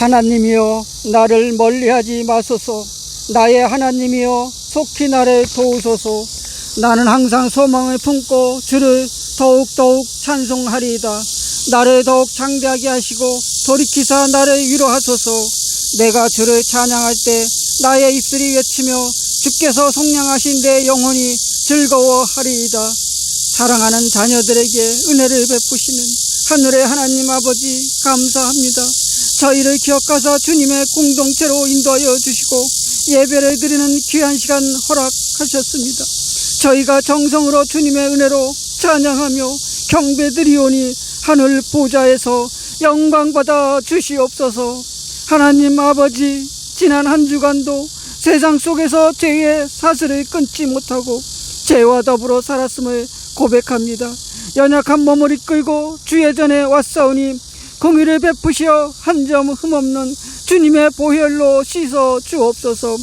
하나님이여 나를 멀리하지 마소서. 나의 하나님이여 속히 나를 도우소서. 나는 항상 소망을 품고 주를 더욱더욱 찬송하리이다. 나를 더욱 장대하게 하시고 돌이키사 나를 위로하소서. 내가 주를 찬양할 때 나의 입술이 외치며 주께서 속량하신 내 영혼이 즐거워하리이다. 사랑하는 자녀들에게 은혜를 베푸시는 하늘의 하나님 아버지 감사합니다. 저희를 기억하사 주님의 공동체로 인도하여 주시고 예배를 드리는 귀한 시간 허락하셨습니다. 저희가 정성으로 주님의 은혜로 찬양하며 경배드리오니 하늘 보좌에서 영광받아 주시옵소서 하나님 아버지 지난 한 주간도 세상 속에서 죄의 사슬을 끊지 못하고 죄와 더불어 살았음을 고백합니다. 연약한 몸을 이끌고 주의 전에 왔사오니 공의를 베푸시어 한 점 흠없는 주님의 보혈로 씻어 주옵소서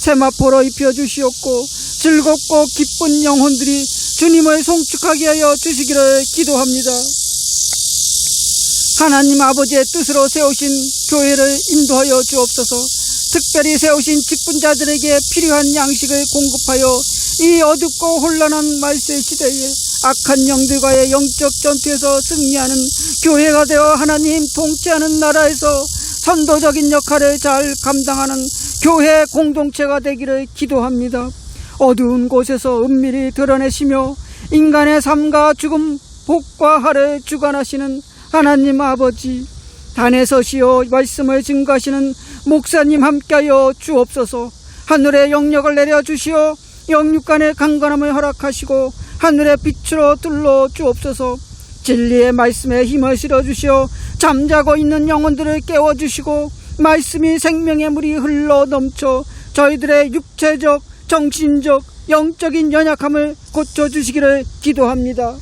세마포로 입혀 주시옵고 즐겁고 기쁜 영혼들이 주님을 송축하게 하여 주시기를 기도합니다. 하나님 아버지의 뜻으로 세우신 교회를 인도하여 주옵소서 특별히 세우신 직분자들에게 필요한 양식을 공급하여 이 어둡고 혼란한 말세 시대에 악한 영들과의 영적 전투에서 승리하는 교회가 되어 하나님 통치하는 나라에서 선도적인 역할을 잘 감당하는 교회 공동체가 되기를 기도합니다. 어두운 곳에서 은밀히 드러내시며 인간의 삶과 죽음, 복과 하를 주관하시는 하나님 아버지, 단에 서시어 말씀을 증거하시는 목사님 함께하여 주옵소서 하늘의 영역을 내려 주시어 영육간의 강건함을 허락하시고 하늘의 빛으로 둘러 주옵소서 진리의 말씀에 힘을 실어 주시어 잠자고 있는 영혼들을 깨워 주시고 말씀이 생명의 물이 흘러 넘쳐 저희들의 육체적, 정신적, 영적인 연약함을 고쳐 주시기를 기도합니다.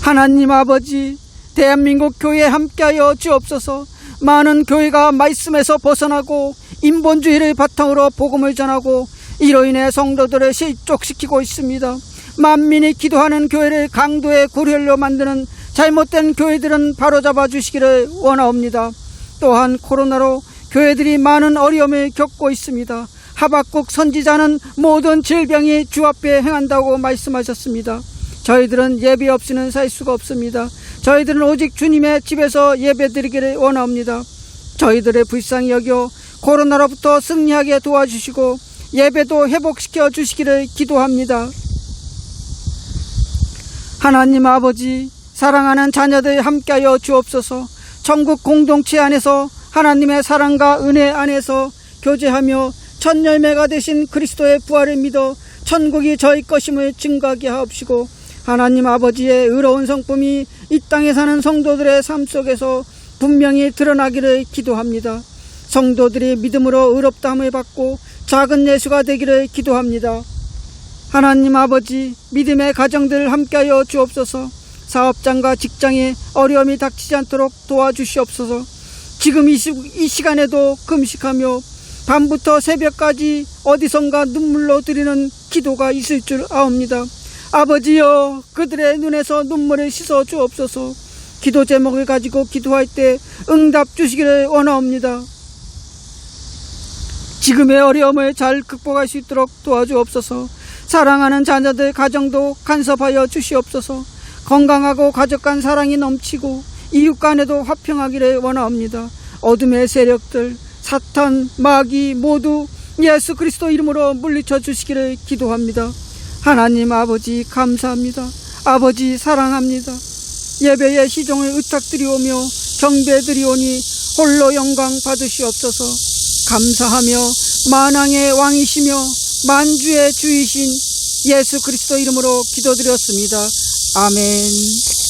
하나님 아버지, 대한민국 교회에 함께하여 주옵소서 많은 교회가 말씀에서 벗어나고 인본주의를 바탕으로 복음을 전하고 이로 인해 성도들을 실족시키고 있습니다. 만민이 기도하는 교회를 강도의 구렬로 만드는 잘못된 교회들은 바로잡아 주시기를 원하옵니다. 또한 코로나로 교회들이 많은 어려움을 겪고 있습니다. 하박국 선지자는 모든 질병이 주 앞에 행한다고 말씀하셨습니다. 저희들은 예배 없이는 살 수가 없습니다. 저희들은 오직 주님의 집에서 예배 드리기를 원합니다. 저희들의 불쌍히 여겨 코로나로부터 승리하게 도와주시고 예배도 회복시켜 주시기를 기도합니다. 하나님 아버지, 사랑하는 자녀들 함께하여 주옵소서 전국 공동체 안에서 하나님의 사랑과 은혜 안에서 교제하며 첫 열매가 되신 그리스도의 부활을 믿어 천국이 저희 것임을 증거하게 하옵시고 하나님 아버지의 의로운 성품이 이 땅에 사는 성도들의 삶 속에서 분명히 드러나기를 기도합니다. 성도들이 믿음으로 의롭다함을 받고 작은 예수가 되기를 기도합니다. 하나님 아버지 믿음의 가정들을 함께하여 주옵소서 사업장과 직장에 어려움이 닥치지 않도록 도와주시옵소서 지금 이, 시, 이 시간에도 금식하며 밤부터 새벽까지 어디선가 눈물로 드리는 기도가 있을 줄 아옵니다. 아버지여 그들의 눈에서 눈물을 씻어 주옵소서 기도 제목을 가지고 기도할 때 응답 주시기를 원하옵니다. 지금의 어려움을 잘 극복할 수 있도록 도와주옵소서 사랑하는 자녀들 가정도 간섭하여 주시옵소서 건강하고 가족 간 사랑이 넘치고 이웃 간에도 화평하기를 원하옵니다. 어둠의 세력들 사탄 마귀 모두 예수 그리스도 이름으로 물리쳐 주시기를 기도합니다. 하나님 아버지 감사합니다. 아버지 사랑합니다. 예배의 시종을 의탁드리오며 경배드리오니 홀로 영광 받으시옵소서 감사하며 만왕의 왕이시며 만주의 주이신 예수 그리스도 이름으로 기도드렸습니다. 아멘.